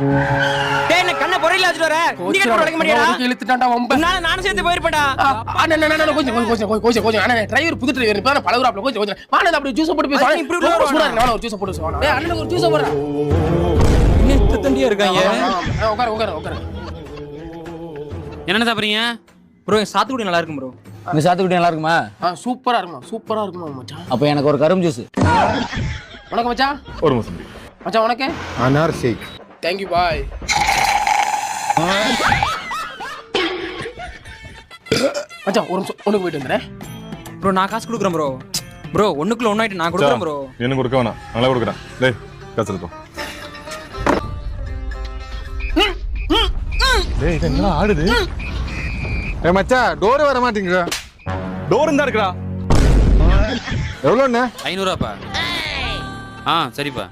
டேய் என்ன கண்ணை பொறையில வச்சுட்டு வர? டிக்கெட் போட வைக்க மாட்டியாடா? இழுத்துட்டான்டா வம்ப. நானும் சேர்ந்து போயிருப்பேன்டா. அண்ணா அண்ணா, அண்ணா, கொஞ்சம் கொஞ்சம் கொஞ்சம் கொஞ்சம் கொஞ்சம் அண்ணா டிரைவர் புது டிரைவர் இப்போ பழகுறாப்ல கொஞ்சம் கொஞ்சம் வாணா அப்படி ஜூஸ் போட்டு இப்படி ரொம்ப சூடா? இருக்கு, ஒரு ஜூஸ் போட்டு பேசுவாங்க ஒரு ஜூஸ் போடுறா இன்னும் தண்டியா இருக்காங்க? உட்கார உட்கார உட்கார. என்னென்ன சாப்பிட்றீங்க? ப்ரோ சாத்துக்குடி நல்லா இருக்கும் ப்ரோ. இந்த சாத்துக்குடி நல்லா இருக்குமா? சூப்பரா இருக்குமா? சூப்பரா இருக்குமா மச்சான்? அப்போ எனக்கு ஒரு கரும் ஜூஸ் வணக்கம் மச்சான். ஒரு மச்சான் வணக்கம் அனார் ஷேக். தேங்க்யூ பாய் மச்சான் ஒரு நிமிஷம் ஒண்ணுக்கு போயிட்டு வந்துடுறேன். ப்ரோ நான் காசு கொடுக்குறேன் ப்ரோ ப்ரோ ஒண்ணுக்குள்ள ஒன்னாயிட்டு நான் கொடுக்குறேன் ப்ரோ எனக்கு கொடுக்க வேணாம். நல்லா கொடுக்குறேன். டேய் காசு எடுத்தோம் டேய் இது என்ன ஆடுது? ஏ மச்சான் டோர் வர மாட்டேங்குதா டோர் இருந்தா இருக்குடா. எவ்வளோண்ணே ஐநூறுவாப்பா ஆ சரிப்பா.